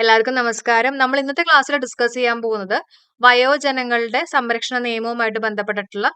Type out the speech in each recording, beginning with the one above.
എല്ലാവർക്കും നമസ്കാരം. നമ്മൾ ഇന്നത്തെ ക്ലാസ്സിൽ ഡിസ്കസ് ചെയ്യാൻ പോകുന്നത് വയോജനങ്ങളുടെ സംരക്ഷണ നിയമവുമായിട്ട് ബന്ധപ്പെട്ടിട്ടുള്ള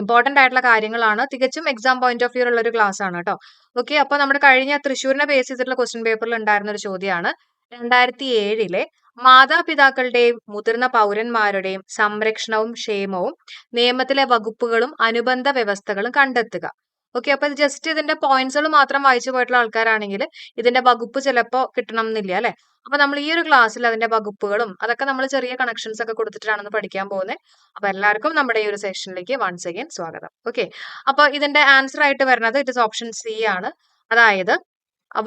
ഇമ്പോർട്ടന്റ് ആയിട്ടുള്ള കാര്യങ്ങളാണ്. തികച്ചും എക്സാം പോയിന്റ് ഓഫ് വ്യൂ ഉള്ള ഒരു ക്ലാസ് ആണ് കേട്ടോ ഓക്കെ അപ്പോൾ നമ്മുടെ കഴിഞ്ഞ തൃശ്ശൂരിനെ ബേസ് ചെയ്തിട്ടുള്ള ക്വസ്റ്റ്യൻ പേപ്പറിൽ ഉണ്ടായിരുന്ന ഒരു ചോദ്യമാണ്. രണ്ടായിരത്തി ഏഴിലെ മാതാപിതാക്കളുടെയും മുതിർന്ന പൗരന്മാരുടെയും സംരക്ഷണവും ക്ഷേമവും നിയമത്തിലെ വകുപ്പുകളും അനുബന്ധ വ്യവസ്ഥകളും കണ്ടെത്തുക. ഓക്കെ അപ്പൊ ജസ്റ്റ് ഇതിന്റെ പോയിന്റ്സുകൾ മാത്രം വായിച്ചു പോയിട്ടുള്ള ആൾക്കാരാണെങ്കിൽ ഇതിന്റെ വകുപ്പ് ചിലപ്പോ കിട്ടണം എന്നില്ല അല്ലെ? അപ്പൊ നമ്മൾ ഈ ഒരു ക്ലാസ്സിൽ അതിന്റെ വകുപ്പുകളും അതൊക്കെ നമ്മൾ ചെറിയ കണക്ഷൻസ് ഒക്കെ കൊടുത്തിട്ടാണ് പഠിക്കാൻ പോകുന്നത് അപ്പൊ എല്ലാവർക്കും നമ്മുടെ ഈ ഒരു സെഷനിലേക്ക് വൺസ് അഗൈൻ സ്വാഗതം. ഓക്കെ അപ്പൊ ഇതിന്റെ ആൻസർ ആയിട്ട് വരുന്നത് ഇറ്റ് ഇസ് ഓപ്ഷൻ സി ആണ്. അതായത്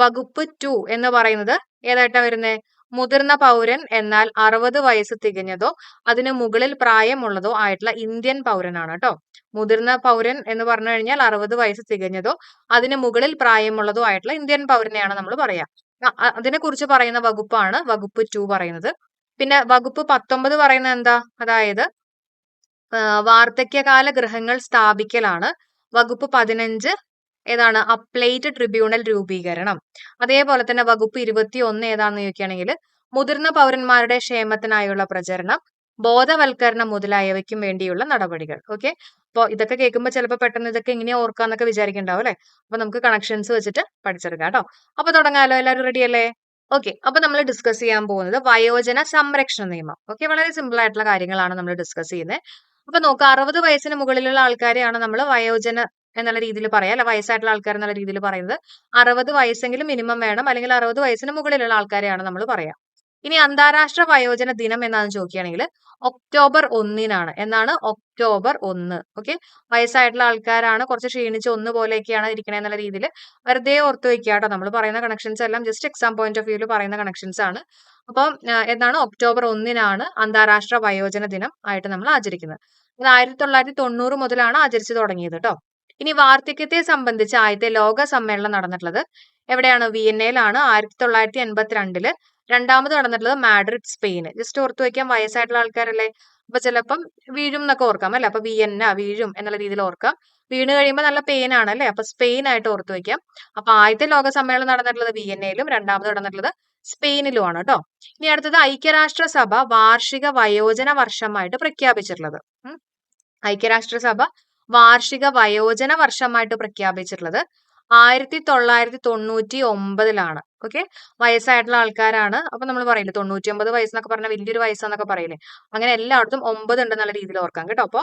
വകുപ്പ് ടു എന്ന് പറയുന്നത് ഏതായിട്ടാണ് വരുന്നത് മുതിർന്ന പൗരൻ എന്നാൽ അറുപത് വയസ്സ് തികഞ്ഞതോ അതിന് മുകളിൽ പ്രായമുള്ളതോ ആയിട്ടുള്ള ഇന്ത്യൻ പൗരനാണ് കേട്ടോ. മുതിർന്ന പൗരൻ എന്ന് പറഞ്ഞു കഴിഞ്ഞാൽ അറുപത് വയസ്സ് തികഞ്ഞതോ അതിന് മുകളിൽ പ്രായമുള്ളതോ ആയിട്ടുള്ള ഇന്ത്യൻ പൗരനെയാണ് നമ്മൾ പറയാ. അതിനെ കുറിച്ച് പറയുന്ന വകുപ്പാണ് വകുപ്പ് ടു പറയുന്നത്. പിന്നെ വകുപ്പ് പത്തൊമ്പത് പറയുന്നത് എന്താ? അതായത് വാർദ്ധക്യകാല ഗൃഹങ്ങൾ സ്ഥാപിക്കലാണ്. വകുപ്പ് പതിനഞ്ച് ഏതാണ്? അപ്ലൈറ്റ് ട്രിബ്യൂണൽ രൂപീകരണം. അതേപോലെ തന്നെ വകുപ്പ് ഇരുപത്തി ഒന്ന് ഏതാണെന്ന് ചോദിക്കുകയാണെങ്കിൽ മുതിർന്ന പൗരന്മാരുടെ ക്ഷേമത്തിനായുള്ള പ്രചരണം ബോധവൽക്കരണം മുതലായവയ്ക്കും വേണ്ടിയുള്ള നടപടികൾ. ഓക്കെ അപ്പോൾ ഇതൊക്കെ കേൾക്കുമ്പോൾ ചിലപ്പോൾ പെട്ടെന്ന് ഇതൊക്കെ എങ്ങനെയാ ഓർക്കാന്നൊക്കെ വിചാരിക്കണ്ടാവും അല്ലെ? അപ്പൊ നമുക്ക് കണക്ഷൻസ് വെച്ചിട്ട് പഠിച്ചെടുക്കാം കേട്ടോ. അപ്പൊ തുടങ്ങാലോ? എല്ലാവരും റെഡി അല്ലേ? ഓക്കെ അപ്പൊ നമ്മൾ ഡിസ്കസ് ചെയ്യാൻ പോകുന്നത് വയോജന സംരക്ഷണ നിയമം. ഓക്കെ വളരെ സിമ്പിൾ ആയിട്ടുള്ള കാര്യങ്ങളാണ് നമ്മൾ ഡിസ്കസ് ചെയ്യുന്നത്. അപ്പൊ നോക്കുക അറുപത് വയസ്സിന് മുകളിലുള്ള ആൾക്കാരെയാണ് നമ്മൾ വയോജന എന്നുള്ള രീതിയിൽ പറയാം. അല്ല വയസ്സായിട്ടുള്ള ആൾക്കാർ എന്നുള്ള രീതിയിൽ പറയുന്നത്. അറുപത് വയസ്സെങ്കിലും മിനിമം വേണം. അല്ലെങ്കിൽ അറുപത് വയസ്സിന് മുകളിലുള്ള ആൾക്കാരെയാണ് നമ്മൾ പറയാം. ഇനി അന്താരാഷ്ട്ര വയോജന ദിനം എന്നാണ് ചോദിക്കുകയാണെങ്കിൽ ഒക്ടോബർ ഒന്നിനാണ്. എന്നാണ് ഒക്ടോബർ ഒന്ന്. ഓക്കെ? വയസ്സായിട്ടുള്ള ആൾക്കാരാണ് കുറച്ച് ക്ഷീണിച്ച് ഒന്ന് പോലെയൊക്കെയാണ് ഇരിക്കണേ എന്നുള്ള രീതിയിൽ വെറുതെ ഓർത്ത് വയ്ക്കുക കേട്ടോ. നമ്മൾ പറയുന്ന കണക്ഷൻസ് എല്ലാം ജസ്റ്റ് എക്സാം പോയിന്റ് ഓഫ് വ്യൂവിൽ പറയുന്ന കണക്ഷൻസ് ആണ്. അപ്പം എന്താണ് ഒക്ടോബർ ഒന്നിനാണ് അന്താരാഷ്ട്ര വയോജന ദിനം ആയിട്ട് നമ്മൾ ആചരിക്കുന്നത്. അത് ആയിരത്തി തൊള്ളായിരത്തി തൊണ്ണൂറ് മുതലാണ് ആചരിച്ചു തുടങ്ങിയത് കേട്ടോ. ഇനി വാർദ്ധക്യത്തെ സംബന്ധിച്ച് ആദ്യത്തെ ലോക സമ്മേളനം നടന്നിട്ടുള്ളത് എവിടെയാണ്? വിയന്നയിലാണ്. ആയിരത്തി തൊള്ളായിരത്തി എൺപത്തിരണ്ടിൽ രണ്ടാമത് നടന്നിട്ടുള്ളത് മാഡ്രിഡ് സ്പെയിൻ ജസ്റ്റ് ഓർത്തു വയ്ക്കാൻ വയസ്സായിട്ടുള്ള ആൾക്കാരല്ലേ? അപ്പൊ ചിലപ്പം വീഴും എന്നൊക്കെ ഓർക്കാം അല്ലെ? അപ്പൊ വിയന്ന വീഴും എന്നുള്ള രീതിയിൽ ഓർക്കാം. വീണ് കഴിയുമ്പോൾ നല്ല പെയിൻ ആണ് അല്ലെ? അപ്പൊ സ്പെയിൻ ആയിട്ട് ഓർത്തു വയ്ക്കാം. അപ്പൊ ആദ്യത്തെ ലോക സമ്മേളനം നടന്നിട്ടുള്ളത് വിയന്നയിലും രണ്ടാമത് നടന്നിട്ടുള്ളത് സ്പെയിനിലുമാണ് കേട്ടോ. ഇനി അടുത്തത് ഐക്യരാഷ്ട്രസഭ വാർഷിക വയോജന വർഷമായിട്ട് പ്രഖ്യാപിച്ചിട്ടുള്ളത്. ഐക്യരാഷ്ട്രസഭ വാർഷിക വയോജന വർഷമായിട്ട് പ്രഖ്യാപിച്ചിട്ടുള്ളത് ആയിരത്തി തൊള്ളായിരത്തി തൊണ്ണൂറ്റി ഒമ്പതിലാണ്. ഓക്കെ വയസ്സായിട്ടുള്ള ആൾക്കാരാണ്. അപ്പൊ നമ്മൾ പറയില്ല തൊണ്ണൂറ്റി ഒമ്പത് വയസ്സെന്നൊക്കെ പറഞ്ഞാൽ വലിയൊരു വയസ്സെന്നൊക്കെ പറയില്ലേ. അങ്ങനെ എല്ലായിടത്തും ഒമ്പത് ഉണ്ടെന്നുള്ള രീതിയിൽ ഓർക്കാം കേട്ടോ. അപ്പൊ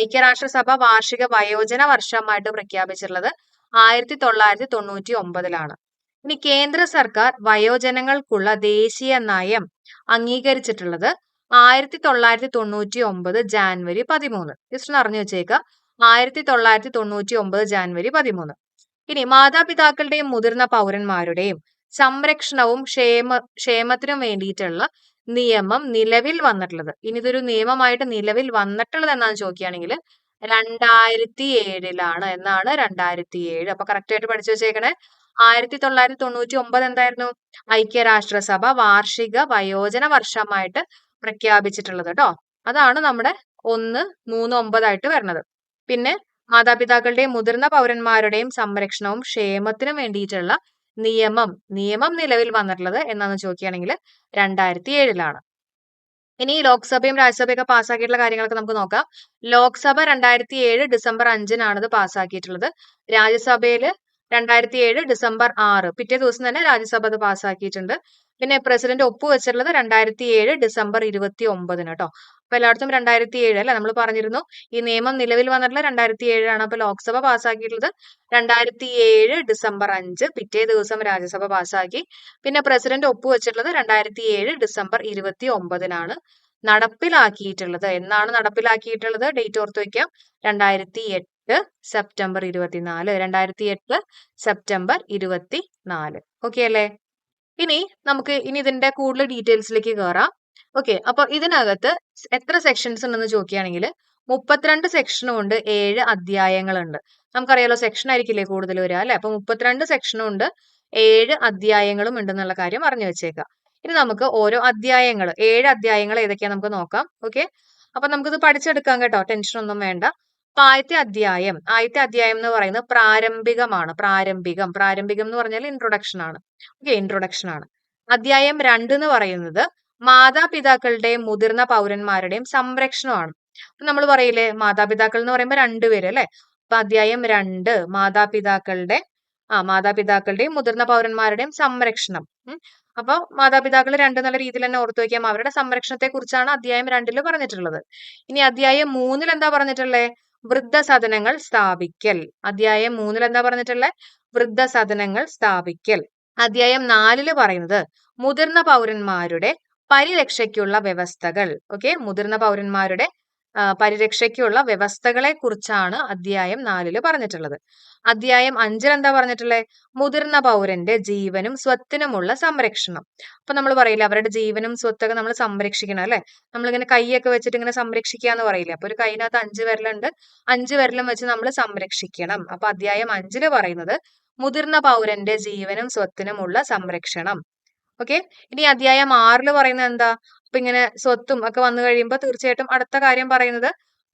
ഐക്യരാഷ്ട്രസഭ വാർഷിക വയോജന വർഷമായിട്ട് പ്രഖ്യാപിച്ചിട്ടുള്ളത് ആയിരത്തി തൊള്ളായിരത്തി തൊണ്ണൂറ്റി ഒമ്പതിലാണ്. ഇനി കേന്ദ്ര സർക്കാർ വയോജനങ്ങൾക്കുള്ള ദേശീയ നയം അംഗീകരിച്ചിട്ടുള്ളത് ആയിരത്തി തൊള്ളായിരത്തി തൊണ്ണൂറ്റി ഒമ്പത് ജാനുവരി പതിമൂന്ന്. ജസ്റ്റ് ഒന്ന് അറിഞ്ഞു വെച്ചേക്ക. ആയിരത്തി തൊള്ളായിരത്തി തൊണ്ണൂറ്റി ഒമ്പത് ജാനുവരി പതിമൂന്ന്. ഇനി മാതാപിതാക്കളുടെയും മുതിർന്ന പൗരന്മാരുടെയും സംരക്ഷണവും ക്ഷേമ ക്ഷേമത്തിനും വേണ്ടിയിട്ടുള്ള നിയമം നിലവിൽ വന്നിട്ടുള്ളത്. ഇനി ഇതൊരു നിയമമായിട്ട് നിലവിൽ വന്നിട്ടുള്ളത് എന്നാന്ന് ചോദിക്കുകയാണെങ്കിൽ രണ്ടായിരത്തി ഏഴിലാണ് എന്നാണ് രണ്ടായിരത്തി ഏഴ് അപ്പൊ കറക്റ്റ് ആയിട്ട് പഠിച്ചു വെച്ചേക്കണേ. ആയിരത്തി തൊള്ളായിരത്തി തൊണ്ണൂറ്റി ഒമ്പത് എന്തായിരുന്നു? ഐക്യരാഷ്ട്രസഭ വാർഷിക വയോജന വർഷമായിട്ട് പ്രഖ്യാപിച്ചിട്ടുള്ളത് കേട്ടോ അതാണ് നമ്മുടെ ഒന്ന് മൂന്ന് ഒമ്പതായിട്ട് വരുന്നത് പിന്നെ മാതാപിതാക്കളുടെയും മുതിർന്ന പൗരന്മാരുടെയും സംരക്ഷണവും ക്ഷേമത്തിനും വേണ്ടിയിട്ടുള്ള നിയമം നിയമം നിലവിൽ വന്നിട്ടുള്ളത് എന്നാന്ന് ചോദിക്കുകയാണെങ്കിൽ രണ്ടായിരത്തി ഏഴിലാണ് ഇനി ലോക്സഭയും രാജ്യസഭയൊക്കെ പാസ്സാക്കിയിട്ടുള്ള കാര്യങ്ങളൊക്കെ നമുക്ക് നോക്കാം. ലോക്സഭ രണ്ടായിരത്തി ഏഴ് ഡിസംബർ അഞ്ചിനാണ് ഇത് പാസ്സാക്കിയിട്ടുള്ളത്. രാജ്യസഭയിൽ രണ്ടായിരത്തി ഏഴ് ഡിസംബർ ആറ്. പിറ്റേ ദിവസം തന്നെ രാജ്യസഭ അത് പാസ്സാക്കിയിട്ടുണ്ട്. പിന്നെ പ്രസിഡന്റ് ഒപ്പുവെച്ചിട്ടുള്ളത് രണ്ടായിരത്തി ഏഴ് ഡിസംബർ ഇരുപത്തി ഒമ്പതിന് കേട്ടോ അപ്പൊ എല്ലായിടത്തും രണ്ടായിരത്തി ഏഴ് അല്ലെ നമ്മൾ പറഞ്ഞിരുന്നു. ഈ നിയമം നിലവിൽ വന്നിട്ടുള്ള രണ്ടായിരത്തി ഏഴാണ് അപ്പൊ ലോക്സഭ പാസ്സാക്കിയിട്ടുള്ളത്. രണ്ടായിരത്തി ഏഴ് ഡിസംബർ അഞ്ച് പിറ്റേ ദിവസം രാജ്യസഭ പാസ്സാക്കി. പിന്നെ പ്രസിഡന്റ് ഒപ്പുവെച്ചിട്ടുള്ളത് രണ്ടായിരത്തി ഏഴ് ഡിസംബർ ഇരുപത്തി ഒമ്പതിനാണ് നടപ്പിലാക്കിയിട്ടുള്ളത്. എന്നാണ് നടപ്പിലാക്കിയിട്ടുള്ളത്? ഡേറ്റ് ഓർത്ത് വയ്ക്കാം രണ്ടായിരത്തി എട്ട് സെപ്റ്റംബർ ഇരുപത്തിനാല് രണ്ടായിരത്തി എട്ട് സെപ്റ്റംബർ ഇരുപത്തി നാല് ഓക്കെ അല്ലേ? ഇനി നമുക്ക് ഇനി ഇതിന്റെ കൂടുതൽ ഡീറ്റെയിൽസിലേക്ക് കയറാം ഓക്കെ അപ്പൊ ഇതിനകത്ത് എത്ര സെക്ഷൻസ് ഉണ്ടെന്ന് ചോദിക്കുകയാണെങ്കിൽ മുപ്പത്തിരണ്ട് സെക്ഷനും ഉണ്ട് ഏഴ് അധ്യായങ്ങളുണ്ട്. നമുക്കറിയാലോ സെക്ഷൻ ആയിരിക്കില്ലേ കൂടുതൽ വരിക അല്ലെ? അപ്പൊ മുപ്പത്തിരണ്ട് സെക്ഷനും ഉണ്ട് ഏഴ് അധ്യായങ്ങളും ഉണ്ടെന്നുള്ള കാര്യം അറിഞ്ഞു വെച്ചേക്കാം. ഇനി നമുക്ക് ഓരോ അധ്യായങ്ങൾ ഏഴ് അധ്യായങ്ങൾ ഏതൊക്കെയാ നമുക്ക് നോക്കാം. ഓക്കെ അപ്പൊ നമുക്കിത് പഠിച്ചെടുക്കാം കേട്ടോ ടെൻഷൻ ഒന്നും വേണ്ട. അപ്പൊ ആദ്യത്തെ അധ്യായം. ആദ്യത്തെ അധ്യായം എന്ന് പറയുന്നത് പ്രാരംഭികമാണ്. പ്രാരംഭികം. പ്രാരംഭികം എന്ന് പറഞ്ഞാൽ ഇൻട്രൊഡക്ഷൻ ആണ്. ഓക്കെ ഇൻട്രൊഡക്ഷൻ ആണ്. അധ്യായം രണ്ട് എന്ന് പറയുന്നത് മാതാപിതാക്കളുടെയും മുതിർന്ന പൗരന്മാരുടെയും സംരക്ഷണമാണ്. നമ്മൾ പറയില്ലേ മാതാപിതാക്കൾ എന്ന് പറയുമ്പോൾ രണ്ടുപേര് അല്ലെ? അപ്പൊ അധ്യായം രണ്ട് മാതാപിതാക്കളുടെ ആ മാതാപിതാക്കളുടെയും മുതിർന്ന പൗരന്മാരുടെയും സംരക്ഷണം. അപ്പൊ മാതാപിതാക്കൾ രണ്ട് നല്ല രീതിയിൽ തന്നെ ഓർത്തു വയ്ക്കാം. അവരുടെ സംരക്ഷണത്തെ കുറിച്ചാണ് അധ്യായം രണ്ടിൽ പറഞ്ഞിട്ടുള്ളത്. ഇനി അധ്യായം മൂന്നിൽ എന്താ പറഞ്ഞിട്ടുള്ളത് വൃദ്ധസദനങ്ങൾ സ്ഥാപിക്കൽ. അധ്യായം മൂന്നിൽ എന്താ പറഞ്ഞിട്ടുള്ളത് വൃദ്ധസദനങ്ങൾ സ്ഥാപിക്കൽ. അധ്യായം നാലിൽ പറയുന്നത് മുതിർന്ന പൗരന്മാരുടെ പരിരക്ഷയ്ക്കുള്ള വ്യവസ്ഥകൾ. ഓക്കെ? മുതിർന്ന പൗരന്മാരുടെ പരിരക്ഷയ്ക്കുള്ള വ്യവസ്ഥകളെ കുറിച്ചാണ് അധ്യായം നാലിൽ പറഞ്ഞിട്ടുള്ളത്. അധ്യായം അഞ്ചിൽ എന്താ പറഞ്ഞിട്ടുള്ളത് മുതിർന്ന പൗരന്റെ ജീവനും സ്വത്തിനുമുള്ള സംരക്ഷണം. അപ്പൊ നമ്മൾ പറയില്ല അവരുടെ ജീവനും സ്വത്തൊക്കെ നമ്മൾ സംരക്ഷിക്കണം അല്ലെ? നമ്മളിങ്ങനെ കൈയൊക്കെ വെച്ചിട്ട് ഇങ്ങനെ സംരക്ഷിക്കുക എന്ന് പറയില്ലേ? അപ്പൊ ഒരു കൈനകത്ത് അഞ്ച് വിരലുണ്ട്. അഞ്ച് വിരലും വെച്ച് നമ്മൾ സംരക്ഷിക്കണം. അപ്പൊ അധ്യായം അഞ്ചിൽ പറയുന്നത് മുതിർന്ന പൗരന്റെ ജീവനും സ്വത്തിനുമുള്ള സംരക്ഷണം. ഓക്കെ? ഇനി അധ്യായം ആറിൽ പറയുന്നത് എന്താ? അപ്പൊ ഇങ്ങനെ സ്വത്തും ഒക്കെ വന്നു കഴിയുമ്പോൾ തീർച്ചയായിട്ടും അടുത്ത കാര്യം പറയുന്നത്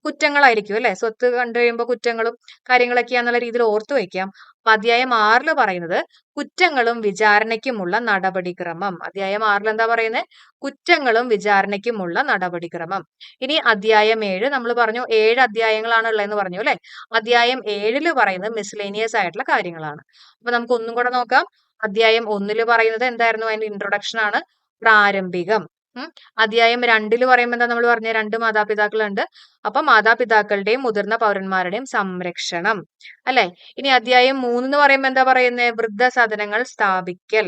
കുറ്റങ്ങളായിരിക്കും അല്ലെ? സ്വത്ത് കണ്ടു കഴിയുമ്പോൾ കുറ്റങ്ങളും കാര്യങ്ങളൊക്കെയാന്നുള്ള രീതിയിൽ ഓർത്തു വയ്ക്കാം അപ്പൊ അധ്യായം ആറിൽ പറയുന്നത് കുറ്റങ്ങളും വിചാരണയ്ക്കുമുള്ള നടപടിക്രമം. അധ്യായം ആറിൽ എന്താ പറയുന്നത് കുറ്റങ്ങളും വിചാരണയ്ക്കുമുള്ള നടപടിക്രമം. ഇനി അധ്യായം ഏഴ് നമ്മൾ പറഞ്ഞു ഏഴ് അധ്യായങ്ങളാണ് ഉള്ളതെന്ന് പറഞ്ഞു അല്ലെ? അധ്യായം ഏഴിൽ പറയുന്നത് മിസ്ലേനിയസ് ആയിട്ടുള്ള കാര്യങ്ങളാണ്. അപ്പൊ നമുക്ക് ഒന്നും കൂടെ നോക്കാം. അധ്യായം ഒന്നിൽ പറയുന്നത് എന്തായിരുന്നു? അതിന്റെ ഇൻട്രൊഡക്ഷൻ ആണ് പ്രാരംഭികം. അധ്യായം രണ്ടിൽ പറയുമ്പോൾ എന്താ നമ്മൾ പറഞ്ഞ? രണ്ട് മാതാപിതാക്കളുണ്ട്. അപ്പൊ മാതാപിതാക്കളുടെയും മുതിർന്ന പൗരന്മാരുടെയും സംരക്ഷണം. അല്ലെ? ഇനി അധ്യായം മൂന്ന് എന്ന് പറയുമ്പോൾ എന്താ പറയുന്നത് വൃദ്ധ വൃദ്ധസദനങ്ങൾ സ്ഥാപിക്കൽ.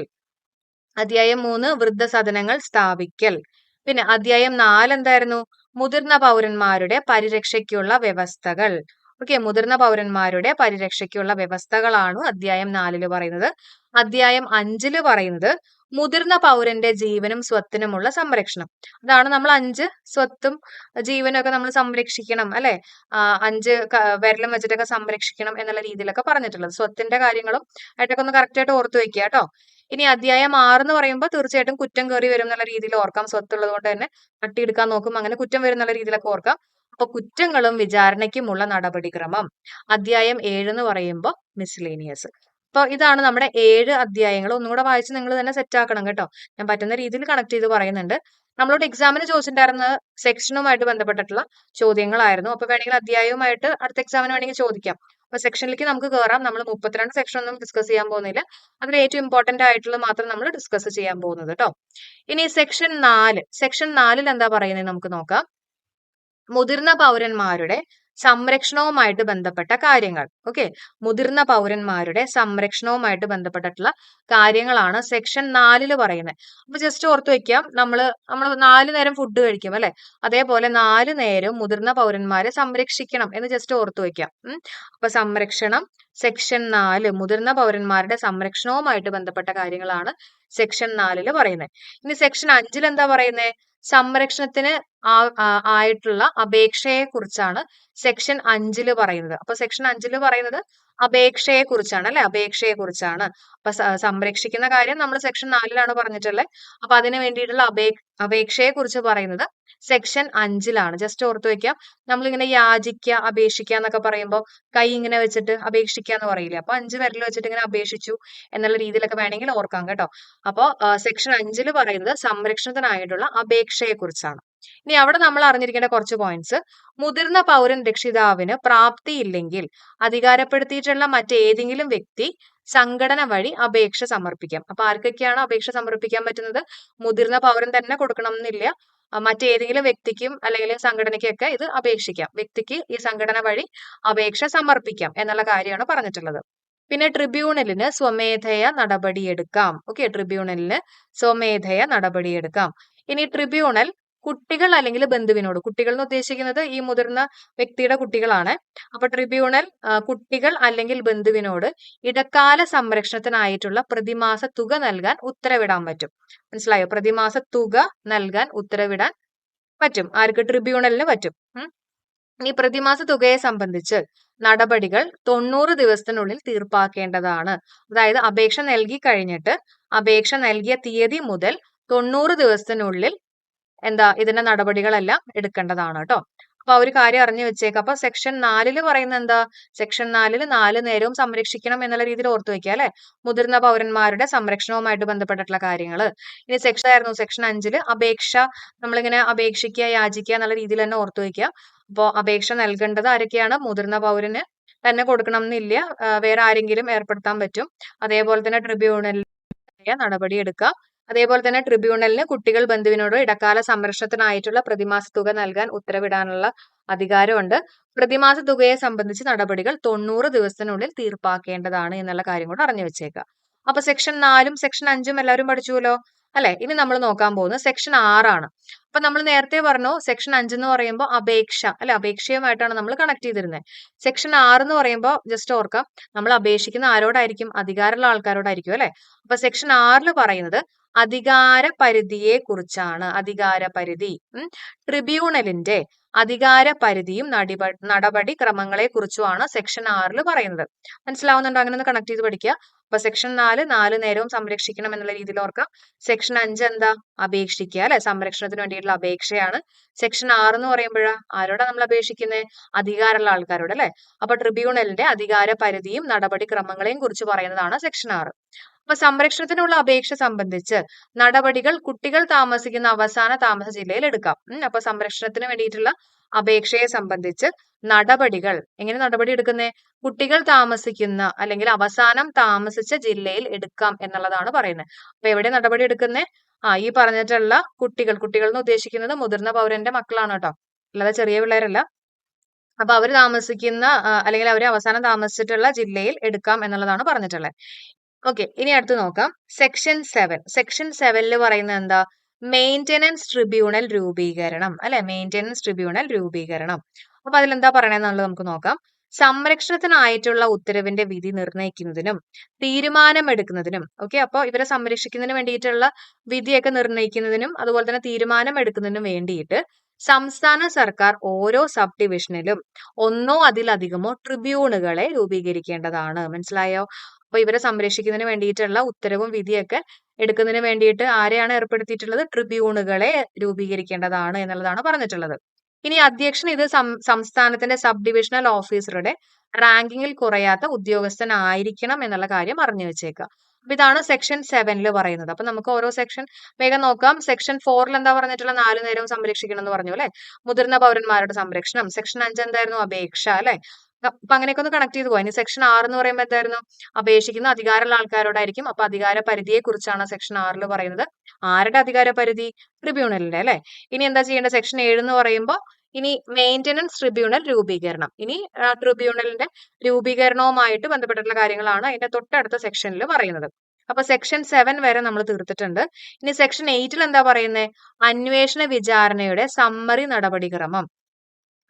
അധ്യായം മൂന്ന് വൃദ്ധസദനങ്ങൾ സ്ഥാപിക്കൽ. പിന്നെ അധ്യായം നാല് എന്തായിരുന്നു? മുതിർന്ന പൗരന്മാരുടെ പരിരക്ഷയ്ക്കുള്ള വ്യവസ്ഥകൾ. ഓക്കെ മുതിർന്ന പൗരന്മാരുടെ പരിരക്ഷയ്ക്കുള്ള വ്യവസ്ഥകളാണ് അധ്യായം നാലിൽ പറയുന്നത്. അധ്യായം അഞ്ചിൽ പറയുന്നത് മുതിർന്ന പൗരന്റെ ജീവനും സ്വത്തിനുമുള്ള സംരക്ഷണം. അതാണ് നമ്മൾ അഞ്ച് സ്വത്തും ജീവനും ഒക്കെ നമ്മൾ സംരക്ഷിക്കണം അല്ലെ? അഞ്ച് വിരലും വെച്ചിട്ടൊക്കെ സംരക്ഷിക്കണം എന്നുള്ള രീതിയിലൊക്കെ പറഞ്ഞിട്ടുള്ളത്. സ്വത്തിന്റെ കാര്യങ്ങളും ആയിട്ടൊക്കെ ഒന്ന് കറക്റ്റ് ആയിട്ട് ഓർത്തു വെക്കുക കേട്ടോ. ഇനി അധ്യായം ആറ് എന്ന് പറയുമ്പോൾ തീർച്ചയായിട്ടും കുറ്റം കയറി വരും എന്നുള്ള രീതിയിൽ ഓർക്കാം. സ്വത്തുള്ളത് കൊണ്ട് തന്നെ തട്ടിയെടുക്കാൻ നോക്കും. അങ്ങനെ കുറ്റം വരും എന്നുള്ള രീതിയിലൊക്കെ ഓർക്കാം. അപ്പൊ കുറ്റങ്ങളും വിചാരണയ്ക്കുമുള്ള നടപടിക്രമം. അധ്യായം ഏഴ് എന്ന് പറയുമ്പോൾ മിസ്ലേനിയസ് അപ്പൊ ഇതാണ് നമ്മുടെ ഏഴ് അധ്യായങ്ങൾ. ഒന്നും കൂടെ വായിച്ച് നിങ്ങൾ തന്നെ സെറ്റ് ആക്കണം കേട്ടോ. ഞാൻ പറ്റുന്ന രീതിയിൽ കണക്ട് ചെയ്ത് പറയുന്നുണ്ട്. നമ്മളോട് എക്സാമിന് ചോദിച്ചിട്ടുണ്ടായിരുന്ന സെക്ഷനുമായിട്ട് ബന്ധപ്പെട്ടിട്ടുള്ള ചോദ്യങ്ങളായിരുന്നു. അപ്പൊ വേണമെങ്കിൽ അധ്യായവുമായിട്ട് അടുത്ത എക്സാമിന് വേണമെങ്കിൽ ചോദിക്കാം. അപ്പൊ സെക്ഷനിലേക്ക് നമുക്ക് കയറാം നമ്മൾ മുപ്പത്തിരണ്ട് സെക്ഷൻ ഒന്നും ഡിസ്കസ് ചെയ്യാൻ പോകുന്നില്ല. അതിൽ ഏറ്റവും ഇമ്പോർട്ടന്റ് ആയിട്ടുള്ളത് മാത്രം നമ്മൾ ഡിസ്കസ് ചെയ്യാൻ പോകുന്നത് കേട്ടോ. ഇനി സെക്ഷൻ നാല്. സെക്ഷൻ നാലിൽ എന്താ പറയുന്നത് നമുക്ക് നോക്കാം. മുതിർന്ന പൗരന്മാരുടെ സംരക്ഷണവുമായിട്ട് ബന്ധപ്പെട്ട കാര്യങ്ങൾ. ഓക്കെ? മുതിർന്ന പൗരന്മാരുടെ സംരക്ഷണവുമായിട്ട് ബന്ധപ്പെട്ടിട്ടുള്ള കാര്യങ്ങളാണ് സെക്ഷൻ നാലിൽ പറയുന്നത് അപ്പൊ ജസ്റ്റ് ഓർത്ത് വെക്കാം. നമ്മൾ നമ്മൾ നാല് നേരം ഫുഡ് കഴിക്കും അല്ലെ? അതേപോലെ നാല് നേരം മുതിർന്ന പൗരന്മാരെ സംരക്ഷിക്കണം എന്ന് ജസ്റ്റ് ഓർത്ത് വെക്കാം. അപ്പൊ സംരക്ഷണം സെക്ഷൻ നാല് മുതിർന്ന പൗരന്മാരുടെ സംരക്ഷണവുമായിട്ട് ബന്ധപ്പെട്ട കാര്യങ്ങളാണ് സെക്ഷൻ നാലിൽ പറയുന്നത് ഇനി സെക്ഷൻ അഞ്ചിൽ എന്താ പറയുന്നത് സംരക്ഷണത്തിന് ആയിട്ടുള്ള അപേക്ഷയെ കുറിച്ചാണ് സെക്ഷൻ അഞ്ചിൽ പറയുന്നത്. അപ്പൊ സെക്ഷൻ അഞ്ചിൽ പറയുന്നത് അപേക്ഷയെ കുറിച്ചാണ് അല്ലെ? അപേക്ഷയെ കുറിച്ചാണ് അപ്പൊ സംരക്ഷിക്കുന്ന കാര്യം നമ്മൾ സെക്ഷൻ നാലിലാണ് പറഞ്ഞിട്ടുള്ളത് അപ്പൊ അതിന് വേണ്ടിയിട്ടുള്ള അപേ അപേക്ഷയെ കുറിച്ച് പറയുന്നത് സെക്ഷൻ അഞ്ചിലാണ്. ജസ്റ്റ് ഓർത്ത് വെക്കാം. നമ്മളിങ്ങനെ യാചിക്കുക അപേക്ഷിക്കുക എന്നൊക്കെ പറയുമ്പോൾ കൈ ഇങ്ങനെ വെച്ചിട്ട് അപേക്ഷിക്കുക എന്ന് പറയില്ലേ? അപ്പൊ അഞ്ച് വിരൽ വെച്ചിട്ട് ഇങ്ങനെ അപേക്ഷിച്ചു എന്നുള്ള രീതിയിലൊക്കെ വേണമെങ്കിൽ ഓർക്കാം കേട്ടോ. അപ്പോൾ സെക്ഷൻ അഞ്ചിൽ പറയുന്നത് സംരക്ഷണത്തിനായിട്ടുള്ള അപേക്ഷയെ കുറിച്ചാണ് ഇനി അവിടെ നമ്മൾ അറിഞ്ഞിരിക്കേണ്ട കുറച്ച് പോയിന്റ്സ് മുതിർന്ന പൗരൻ രക്ഷിതാവിന് പ്രാപ്തിയില്ലെങ്കിൽ അധികാരപ്പെടുത്തിയിട്ടുള്ള മറ്റേതെങ്കിലും വ്യക്തി സംഘടന വഴി അപേക്ഷ സമർപ്പിക്കാം. അപ്പൊ ആർക്കൊക്കെയാണ് അപേക്ഷ സമർപ്പിക്കാൻ പറ്റുന്നത്? മുതിർന്ന പൗരൻ തന്നെ കൊടുക്കണം എന്നില്ല. മറ്റേതെങ്കിലും വ്യക്തിക്കും അല്ലെങ്കിൽ സംഘടനയ്ക്കൊക്കെ ഇത് അപേക്ഷിക്കാം. വ്യക്തിക്ക് ഈ സംഘടന വഴി അപേക്ഷ സമർപ്പിക്കാം എന്നുള്ള കാര്യമാണ് പറഞ്ഞിട്ടുള്ളത്. പിന്നെ ട്രിബ്യൂണലിന് സ്വമേധയ നടപടിയെടുക്കാം. ഓക്കെ ട്രിബ്യൂണലിന് സ്വമേധയ നടപടിയെടുക്കാം. ഇനി ട്രിബ്യൂണൽ കുട്ടികൾ അല്ലെങ്കിൽ ബന്ധുവിനോട്. കുട്ടികൾ എന്ന് ഉദ്ദേശിക്കുന്നത് ഈ മുതിർന്ന വ്യക്തിയുടെ കുട്ടികളാണ്. അപ്പൊ ട്രിബ്യൂണൽ കുട്ടികൾ അല്ലെങ്കിൽ ബന്ധുവിനോട് ഇടക്കാല സംരക്ഷണത്തിനായിട്ടുള്ള പ്രതിമാസ തുക നൽകാൻ ഉത്തരവിടാൻ പറ്റും. മനസ്സിലായോ? പ്രതിമാസ തുക നൽകാൻ ഉത്തരവിടാൻ പറ്റും. ആർക്ക്? ട്രിബ്യൂണലിന് പറ്റും. ഈ പ്രതിമാസ തുകയെ സംബന്ധിച്ച് നടപടികൾ തൊണ്ണൂറ് ദിവസത്തിനുള്ളിൽ തീർപ്പാക്കേണ്ടതാണ്. അതായത് അപേക്ഷ നൽകി കഴിഞ്ഞിട്ട് അപേക്ഷ നൽകിയ തീയതി മുതൽ തൊണ്ണൂറ് ദിവസത്തിനുള്ളിൽ എന്താ ഇതിന്റെ നടപടികളെല്ലാം എടുക്കേണ്ടതാണ് കേട്ടോ അപ്പൊ ആ ഒരു കാര്യം അറിഞ്ഞു വെച്ചേക്കാം. അപ്പൊ സെക്ഷൻ നാലിൽ പറയുന്ന എന്താ? സെക്ഷൻ നാലിൽ നാല് നേരവും സംരക്ഷിക്കണം എന്നുള്ള രീതിയിൽ ഓർത്തു വെക്കുക അല്ലെ? മുതിർന്ന പൗരന്മാരുടെ സംരക്ഷണവുമായിട്ട് ബന്ധപ്പെട്ടിട്ടുള്ള കാര്യങ്ങൾ ഇനി സെക്ഷൻ ആയിരുന്നു സെക്ഷൻ അഞ്ചിൽ അപേക്ഷ നമ്മളിങ്ങനെ അപേക്ഷിക്കുക യാചിക്കുക എന്നുള്ള രീതിയിൽ തന്നെ ഓർത്തു വെക്കുക. അപ്പോൾ അപേക്ഷ നൽകേണ്ടത് ആരൊക്കെയാണ്? മുതിർന്ന പൗരന് തന്നെ കൊടുക്കണം എന്നില്ല. വേറെ ആരെങ്കിലും ഏർപ്പെടുത്താൻ പറ്റും. അതേപോലെ തന്നെ ട്രിബ്യൂണലിൽ നടപടി എടുക്കുക. അതേപോലെ തന്നെ ട്രിബ്യൂണലിന് കുട്ടികൾ ബന്ധുവിനോട് ഇടക്കാല സംരക്ഷണത്തിനായിട്ടുള്ള പ്രതിമാസ തുക നൽകാൻ ഉത്തരവിടാനുള്ള അധികാരമുണ്ട്. പ്രതിമാസ തുകയെ സംബന്ധിച്ച് നടപടികൾ തൊണ്ണൂറ് ദിവസത്തിനുള്ളിൽ തീർപ്പാക്കേണ്ടതാണ് എന്നുള്ള കാര്യം കൂടെ അറിഞ്ഞു വെച്ചേക്കുക അപ്പൊ സെക്ഷൻ നാലും സെക്ഷൻ അഞ്ചും എല്ലാവരും പഠിച്ചുവല്ലോ? അല്ലെ? ഇനി നമ്മൾ നോക്കാൻ പോകുന്നത് സെക്ഷൻ ആറാണ്. അപ്പൊ നമ്മൾ നേരത്തെ പറഞ്ഞു സെക്ഷൻ അഞ്ച് എന്ന് പറയുമ്പോൾ അപേക്ഷ അല്ലെ? അപേക്ഷയുമായിട്ടാണ് നമ്മൾ കണക്ട് ചെയ്തിരുന്നത് സെക്ഷൻ ആറ് എന്ന് പറയുമ്പോൾ ജസ്റ്റ് ഓർക്കാം. നമ്മൾ അപേക്ഷിക്കുന്ന ആരോടായിരിക്കും? അധികാരമുള്ള ആൾക്കാരോടായിരിക്കും അല്ലെ? അപ്പൊ സെക്ഷൻ ആറിൽ പറയുന്നത് അധികാര പരിധിയെ കുറിച്ചാണ് അധികാര പരിധി ട്രിബ്യൂണലിന്റെ അധികാര പരിധിയും നടപടി ക്രമങ്ങളെ കുറിച്ചുമാണ് സെക്ഷൻ ആറിൽ പറയുന്നത്. മനസ്സിലാവുന്നുണ്ടോ? അങ്ങനെ ഒന്ന് കണക്ട് ചെയ്ത് പഠിക്കുക അപ്പൊ സെക്ഷൻ നാല് നാല് നേരവും സംരക്ഷിക്കണം എന്നുള്ള രീതിയിൽ ഓർക്കാം. സെക്ഷൻ അഞ്ച് എന്താ? അപേക്ഷിക്കുക അല്ലെ? സംരക്ഷണത്തിന് വേണ്ടിയിട്ടുള്ള അപേക്ഷയാണ്. സെക്ഷൻ ആറ് എന്ന് പറയുമ്പോഴാ? ആരോടാ നമ്മൾ അപേക്ഷിക്കുന്നത് അധികാരമുള്ള ആൾക്കാരോട് അല്ലെ? അപ്പൊ ട്രിബ്യൂണലിന്റെ അധികാര പരിധിയും നടപടിക്രമങ്ങളെയും കുറിച്ച് പറയുന്നതാണ് സെക്ഷൻ ആറ്. അപ്പൊ സംരക്ഷണത്തിനുള്ള അപേക്ഷ സംബന്ധിച്ച് നടപടികൾ കുട്ടികൾ താമസിക്കുന്ന അവസാന താമസ ജില്ലയിൽ എടുക്കാം. അപ്പൊ സംരക്ഷണത്തിന് വേണ്ടിയിട്ടുള്ള അപേക്ഷയെ സംബന്ധിച്ച് നടപടികൾ എങ്ങനെ നടപടി എടുക്കുന്നേ? കുട്ടികൾ താമസിക്കുന്ന അല്ലെങ്കിൽ അവസാനം താമസിച്ച ജില്ലയിൽ എടുക്കാം എന്നുള്ളതാണ് പറയുന്നത് അപ്പൊ എവിടെ നടപടി എടുക്കുന്നേ? ആ ഈ പറഞ്ഞിട്ടുള്ള കുട്ടികൾ കുട്ടികൾ എന്ന് ഉദ്ദേശിക്കുന്നത് മുതിർന്ന പൗരന്റെ മക്കളാണ് കേട്ടോ. അല്ലാതെ ചെറിയ പിള്ളേരല്ല. അപ്പൊ അവർ താമസിക്കുന്ന അല്ലെങ്കിൽ അവർ അവസാനം താമസിച്ചിട്ടുള്ള ജില്ലയിൽ എടുക്കാം എന്നുള്ളതാണ് പറഞ്ഞിട്ടുള്ളത് ഓക്കെ ഇനി അടുത്ത് നോക്കാം. സെക്ഷൻ സെവൻ സെക്ഷൻ സെവനിൽ പറയുന്നത് എന്താ? മെയിന്റനൻസ് ട്രിബ്യൂണൽ രൂപീകരണം. അല്ലെ? മെയിന്റനൻസ് ട്രിബ്യൂണൽ രൂപീകരണം. അപ്പൊ അതിലെന്താ പറയണെന്നുള്ളത് നമുക്ക് നോക്കാം. സംരക്ഷണത്തിനായിട്ടുള്ള ഉത്തരവിന്റെ വിധി നിർണയിക്കുന്നതിനും തീരുമാനമെടുക്കുന്നതിനും ഓക്കെ അപ്പോൾ ഇവരെ സംരക്ഷിക്കുന്നതിന് വേണ്ടിയിട്ടുള്ള വിധിയൊക്കെ നിർണയിക്കുന്നതിനും അതുപോലെ തന്നെ തീരുമാനം എടുക്കുന്നതിനും വേണ്ടിയിട്ട് സംസ്ഥാന സർക്കാർ ഓരോ സബ് ഡിവിഷനിലും ഒന്നോ അതിലധികമോ ട്രിബ്യൂണുകളെ രൂപീകരിക്കേണ്ടതാണ്. മനസ്സിലായോ? അപ്പൊ ഇവരെ സംരക്ഷിക്കുന്നതിന് വേണ്ടിയിട്ടുള്ള ഉത്തരവും വിധിയൊക്കെ എടുക്കുന്നതിന് വേണ്ടിയിട്ട് ആരെയാണ് ഏർപ്പെടുത്തിയിട്ടുള്ളത്? ട്രിബ്യൂണുകളെ രൂപീകരിക്കേണ്ടതാണ് എന്നുള്ളതാണ് പറഞ്ഞിട്ടുള്ളത്. ഇനി അധ്യക്ഷൻ ഇത് സംസ്ഥാനത്തിന്റെ സബ് ഡിവിഷണൽ ഓഫീസറുടെ റാങ്കിങ്ങിൽ കുറയാത്ത ഉദ്യോഗസ്ഥനായിരിക്കണം എന്നുള്ള കാര്യം അറിഞ്ഞു വെച്ചേക്കുക അപ്പൊ ഇതാണ് സെക്ഷൻ സെവനിൽ പറയുന്നത്. അപ്പൊ നമുക്ക് ഓരോ സെക്ഷൻ വേഗം നോക്കാം. സെക്ഷൻ ഫോറിൽ എന്താ പറഞ്ഞിട്ടുള്ള? നാലു നേരവും സംരക്ഷിക്കണം എന്ന് പറഞ്ഞു അല്ലെ? മുതിർന്ന പൗരന്മാരുടെ സംരക്ഷണം. സെക്ഷൻ അഞ്ച് എന്തായിരുന്നു? അപേക്ഷ അല്ലെ? അപ്പൊ അങ്ങനെയൊക്കെ ഒന്ന് കണക്ട് ചെയ്ത് പോയി ഇനി സെക്ഷൻ ആറ് എന്ന് പറയുമ്പോൾ എന്തായിരുന്നു? അപേക്ഷിക്കുന്ന അധികാരമുള്ള ആൾക്കാരോടായിരിക്കും. അപ്പൊ അധികാര പരിധിയെ കുറിച്ചാണ് സെക്ഷൻ ആറിൽ പറയുന്നത്. ആരുടെ അധികാര പരിധി? ട്രിബ്യൂണലിന്റെ അല്ലെ? ഇനി എന്താ ചെയ്യേണ്ടത്? സെക്ഷൻ ഏഴ് എന്ന് പറയുമ്പോൾ ഇനി മെയിന്റനൻസ് ട്രിബ്യൂണൽ രൂപീകരണം. ഇനി ട്രിബ്യൂണലിന്റെ രൂപീകരണവുമായിട്ട് ബന്ധപ്പെട്ടിട്ടുള്ള കാര്യങ്ങളാണ് അതിന്റെ തൊട്ടടുത്ത സെക്ഷനിൽ പറയുന്നത്. അപ്പൊ സെക്ഷൻ സെവൻ വരെ നമ്മൾ തീർത്തിട്ടുണ്ട്. ഇനി സെക്ഷൻ എയ്റ്റിൽ എന്താ പറയുന്നത് അന്വേഷണ വിചാരണയുടെ സമ്മറി നടപടിക്രമം.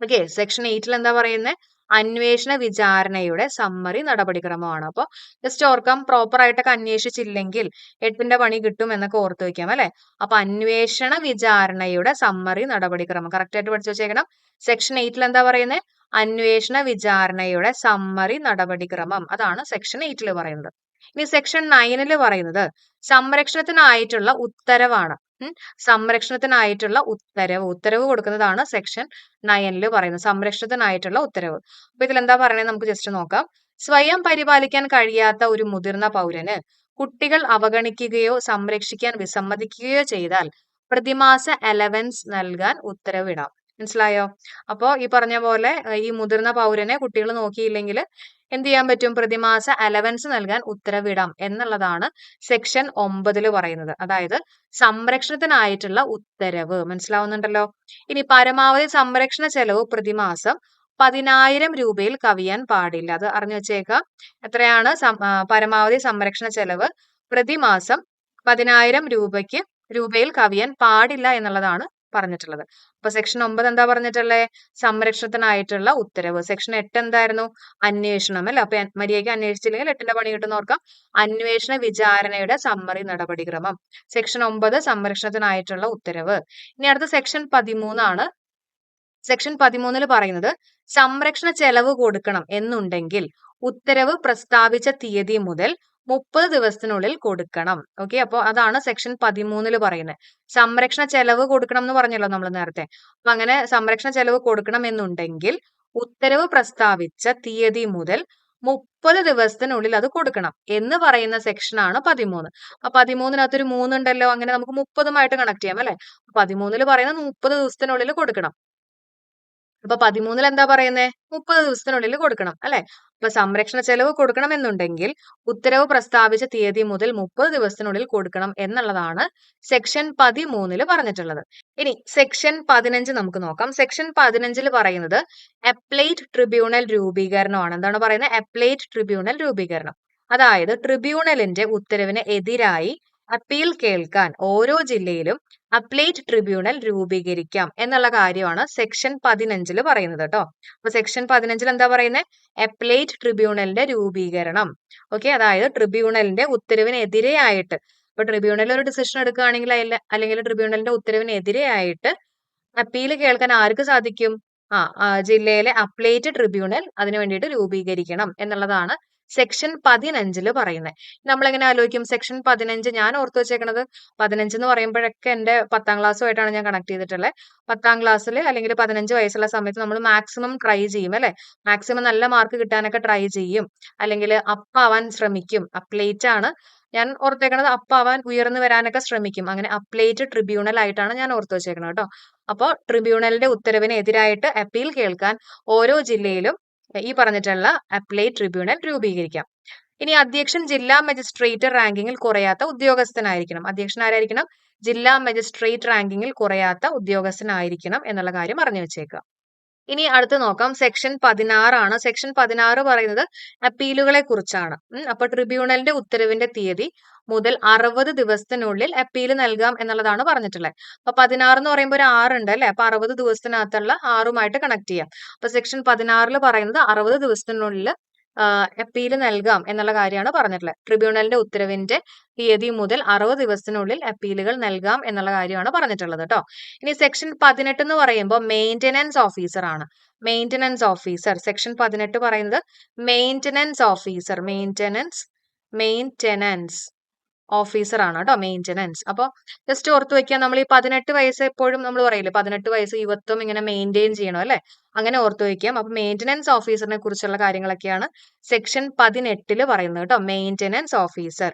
ഓക്കെ സെക്ഷൻ എയ്റ്റിൽ എന്താ പറയുന്നത് അന്വേഷണ വിചാരണയുടെ സമ്മറി നടപടിക്രമമാണ്. അപ്പോൾ ജസ്റ്റ് ഓർക്കാം പ്രോപ്പർ ആയിട്ടൊക്കെ അന്വേഷിച്ചില്ലെങ്കിൽ എട്ടിന്റെ പണി കിട്ടും എന്നൊക്കെ ഓർത്ത് വെക്കാം അല്ലെ? അപ്പൊ അന്വേഷണ വിചാരണയുടെ സമ്മറി നടപടിക്രമം. കറക്റ്റ് ആയിട്ട് പഠിച്ചു വെച്ചേക്കണം. സെക്ഷൻ എയ്റ്റിൽ എന്താ പറയുന്നത് അന്വേഷണ വിചാരണയുടെ സമ്മറി നടപടിക്രമം. അതാണ് സെക്ഷൻ എയ്റ്റിൽ പറയുന്നത്. ഇനി സെക്ഷൻ നയനിൽ പറയുന്നത് സംരക്ഷണത്തിനായിട്ടുള്ള ഉത്തരവാണ്. സംരക്ഷണത്തിനായിട്ടുള്ള ഉത്തരവ് ഉത്തരവ് കൊടുക്കുന്നതാണ് സെക്ഷൻ നയനിൽ പറയുന്നത്. സംരക്ഷണത്തിനായിട്ടുള്ള ഉത്തരവ്. അപ്പൊ ഇതിൽ എന്താ പറയുന്നത് നമുക്ക് ജസ്റ്റ് നോക്കാം. സ്വയം പരിപാലിക്കാൻ കഴിയാത്ത ഒരു മുതിർന്ന പൗരന് കുട്ടികൾ അവഗണിക്കുകയോ സംരക്ഷിക്കാൻ വിസമ്മതിക്കുകയോ ചെയ്താൽ പ്രതിമാസ അലവൻസ് നൽകാൻ ഉത്തരവിടാം മനസ്സിലായോ? അപ്പോ ഈ പറഞ്ഞ പോലെ ഈ മുതിർന്ന പൗരനെ കുട്ടികൾ നോക്കിയില്ലെങ്കിൽ എന്ത് ചെയ്യാൻ പറ്റും? പ്രതിമാസ അലവൻസ് നൽകാൻ ഉത്തരവിടാം എന്നുള്ളതാണ് സെക്ഷൻ ഒമ്പതിൽ പറയുന്നത്. അതായത് സംരക്ഷണത്തിനായിട്ടുള്ള ഉത്തരവ്. മനസ്സിലാവുന്നുണ്ടല്ലോ? ഇനി പരമാവധി സംരക്ഷണ ചെലവ് പ്രതിമാസം പതിനായിരം രൂപയിൽ കവിയാൻ പാടില്ല. അത് അറിഞ്ഞു വെച്ചേക്കാം. എത്രയാണ്? പരമാവധി സംരക്ഷണ ചെലവ് പ്രതിമാസം പതിനായിരം രൂപയ്ക്ക് രൂപയിൽ കവിയാൻ പാടില്ല എന്നുള്ളതാണ് പറഞ്ഞിട്ടുള്ളത്. അപ്പൊ സെക്ഷൻ ഒമ്പത് എന്താ പറഞ്ഞിട്ടുള്ളത് സംരക്ഷണത്തിനായിട്ടുള്ള ഉത്തരവ്. സെക്ഷൻ എട്ട് എന്തായിരുന്നു? അന്വേഷണം അല്ലെ? അപ്പൊ മര്യാദയ്ക്ക് അന്വേഷിച്ചില്ലെങ്കിൽ എട്ടിന്റെ പണി കിട്ടുന്ന ഓർക്കാം. അന്വേഷണ വിചാരണയുടെ സമ്മറി നടപടിക്രമം. സെക്ഷൻ ഒമ്പത് സംരക്ഷണത്തിനായിട്ടുള്ള ഉത്തരവ്. ഇനി അടുത്ത സെക്ഷൻ പതിമൂന്നാണ്. സെക്ഷൻ പതിമൂന്നിൽ പറയുന്നത് സംരക്ഷണ ചെലവ് കൊടുക്കണം എന്നുണ്ടെങ്കിൽ ഉത്തരവ് പ്രസ്താവിച്ച തീയതി മുതൽ മുപ്പത് ദിവസത്തിനുള്ളിൽ കൊടുക്കണം. ഓക്കെ അപ്പോൾ അതാണ് സെക്ഷൻ പതിമൂന്നിൽ പറയുന്നത് സംരക്ഷണ ചെലവ് കൊടുക്കണം എന്ന് പറഞ്ഞല്ലോ നമ്മൾ നേരത്തെ. അപ്പൊ അങ്ങനെ സംരക്ഷണ ചെലവ് കൊടുക്കണം എന്നുണ്ടെങ്കിൽ ഉത്തരവ് പ്രസ്താവിച്ച തീയതി മുതൽ മുപ്പത് ദിവസത്തിനുള്ളിൽ അത് കൊടുക്കണം എന്ന് പറയുന്ന സെക്ഷനാണ് പതിമൂന്ന്. അപ്പൊ പതിമൂന്നിനകത്ത് ഒരു മൂന്നുണ്ടല്ലോ. അങ്ങനെ നമുക്ക് മുപ്പതുമായിട്ട് കണക്ട് ചെയ്യാം അല്ലെ? പതിമൂന്നിൽ പറയുന്നത് മുപ്പത് ദിവസത്തിനുള്ളിൽ കൊടുക്കണം. അപ്പൊ പതിമൂന്നിൽ എന്താ പറയുന്നത് മുപ്പത് ദിവസത്തിനുള്ളിൽ കൊടുക്കണം അല്ലെ? അപ്പൊ സംരക്ഷണ ചെലവ് കൊടുക്കണം എന്നുണ്ടെങ്കിൽ ഉത്തരവ് പ്രസ്താവിച്ച തീയതി മുതൽ മുപ്പത് ദിവസത്തിനുള്ളിൽ കൊടുക്കണം എന്നുള്ളതാണ് സെക്ഷൻ പതിമൂന്നിൽ പറഞ്ഞിട്ടുള്ളത്. ഇനി സെക്ഷൻ പതിനഞ്ച് നമുക്ക് നോക്കാം. സെക്ഷൻ പതിനഞ്ചിൽ പറയുന്നത് അപ്ലൈഡ് ട്രിബ്യൂണൽ രൂപീകരണമാണ്. എന്താണ് പറയുന്നത്? അപ്ലൈഡ് ട്രിബ്യൂണൽ രൂപീകരണം. അതായത് ട്രിബ്യൂണലിന്റെ ഉത്തരവിന് എതിരായി അപ്പീൽ കേൾക്കാൻ ഓരോ ജില്ലയിലും അപ്ലേറ്റ് ട്രിബ്യൂണൽ രൂപീകരിക്കാം എന്നുള്ള കാര്യമാണ് സെക്ഷൻ പതിനഞ്ചിൽ പറയുന്നത് കേട്ടോ. അപ്പൊ സെക്ഷൻ പതിനഞ്ചിൽ എന്താ പറയുന്നത് അപ്ലേറ്റ് ട്രിബ്യൂണലിന്റെ രൂപീകരണം. ഓക്കെ അതായത് ട്രിബ്യൂണലിന്റെ ഉത്തരവിനെതിരെയായിട്ട്. ഇപ്പൊ ട്രിബ്യൂണൽ ഒരു ഡിസിഷൻ എടുക്കുകയാണെങ്കിൽ അല്ലെങ്കിൽ ട്രിബ്യൂണലിന്റെ ഉത്തരവിനെതിരെയായിട്ട് അപ്പീൽ കേൾക്കാൻ ആർക്ക് സാധിക്കും? ആ ജില്ലയിലെ അപ്ലേറ്റ് ട്രിബ്യൂണൽ അതിനു വേണ്ടിയിട്ട് രൂപീകരിക്കണം എന്നുള്ളതാണ് സെക്ഷൻ പതിനഞ്ചിൽ പറയുന്നത് നമ്മളെങ്ങനെ ആലോചിക്കും? സെക്ഷൻ പതിനഞ്ച് ഞാൻ ഓർത്തു വെച്ചേക്കണത് പതിനഞ്ച് എന്ന് പറയുമ്പോഴൊക്കെ എന്റെ പത്താം ക്ലാസ്സുമായിട്ടാണ് ഞാൻ കണക്ട് ചെയ്തിട്ടുള്ളത് പത്താം ക്ലാസ്സിൽ അല്ലെങ്കിൽ പതിനഞ്ച് വയസ്സുള്ള സമയത്ത് നമ്മൾ മാക്സിമം ട്രൈ ചെയ്യും അല്ലെ? മാക്സിമം നല്ല മാർക്ക് കിട്ടാനൊക്കെ ട്രൈ ചെയ്യും. അല്ലെങ്കിൽ അപ്പാവാൻ ശ്രമിക്കും. അപ്ലേറ്റ് ആണ്. ഞാൻ ഓർത്തേക്കണത് അപ്പാവാൻ ഉയർന്നു വരാനൊക്കെ ശ്രമിക്കും. അങ്ങനെ അപ്ലേറ്റ് ട്രിബ്യൂണൽ ആയിട്ടാണ് ഞാൻ ഓർത്തു വെച്ചേക്കുന്നത് കേട്ടോ. അപ്പോൾ ട്രിബ്യൂണലിന്റെ ഉത്തരവിന് എതിരായിട്ട് അപ്പീൽ കേൾക്കാൻ ഓരോ ജില്ലയിലും ഈ പറഞ്ഞിട്ടുള്ള അപ്ലൈ ട്രിബ്യൂണൽ രൂപീകരിക്കാം. ഇനി അധ്യക്ഷൻ ജില്ലാ മജിസ്ട്രേറ്റ് റാങ്കിങ്ങിൽ കുറയാത്ത ഉദ്യോഗസ്ഥനായിരിക്കണം. അധ്യക്ഷൻ ആരായിരിക്കണം? ജില്ലാ മജിസ്ട്രേറ്റ് റാങ്കിങ്ങിൽ കുറയാത്ത ഉദ്യോഗസ്ഥനായിരിക്കണം എന്നുള്ള കാര്യം അറിഞ്ഞു വെച്ചേക്കുക. ഇനി അടുത്ത് നോക്കാം. സെക്ഷൻ പതിനാറാണ്. സെക്ഷൻ പതിനാറ് പറയുന്നത് അപ്പീലുകളെ കുറിച്ചാണ്. അപ്പൊ ട്രിബ്യൂണലിന്റെ ഉത്തരവിന്റെ തീയതി മുതൽ അറുപത് ദിവസത്തിനുള്ളിൽ അപ്പീൽ നൽകാം എന്നുള്ളതാണ് പറഞ്ഞിട്ടുള്ളത്. അപ്പൊ പതിനാറ് എന്ന് പറയുമ്പോൾ ഒരു ഉണ്ട് അല്ലെ? അപ്പൊ അറുപത് ദിവസത്തിനകത്തുള്ള ആറുമായിട്ട് കണക്ട് ചെയ്യാം. അപ്പൊ സെക്ഷൻ പതിനാറിൽ പറയുന്നത് അറുപത് ദിവസത്തിനുള്ളിൽ അപ്പീൽ നൽകാം എന്നുള്ള കാര്യമാണ് പറഞ്ഞിട്ടുള്ളത്. ട്രിബ്യൂണലിന്റെ ഉത്തരവിന്റെ തീയതി മുതൽ അറുപത് ദിവസത്തിനുള്ളിൽ അപ്പീലുകൾ നൽകാം എന്നുള്ള കാര്യമാണ് പറഞ്ഞിട്ടുള്ളത് കേട്ടോ. ഇനി സെക്ഷൻ പതിനെട്ട് എന്ന് പറയുമ്പോൾ മെയിന്റനൻസ് ഓഫീസർ ആണ്. മെയിന്റനൻസ് ഓഫീസർ സെക്ഷൻ പതിനെട്ട് പറയുന്നത് maintenance officer maintenance maintenance officer ആണ് കേട്ടോ മെയിന്റനൻസ് അപ്പോൾ ജസ്റ്റ് ഓർത്ത് വെക്കുക നമ്മൾ ഈ പതിനെട്ട് വയസ്സ് എപ്പോഴും നമ്മൾ പറയില്ലേ പതിനെട്ട് വയസ്സ് യുവത്വം ഇങ്ങനെ മെയിന്റെയിൻ ചെയ്യണം അല്ലേ? അങ്ങനെ ഓർത്ത് വെക്കാം. അപ്പോൾ മെയിന്റനൻസ് ഓഫീസറിനെ കുറിച്ചുള്ള കാര്യങ്ങളൊക്കെയാണ് സെക്ഷൻ പതിനെട്ടിൽ പറയുന്നത് കേട്ടോ മെയിന്റനൻസ് ഓഫീസർ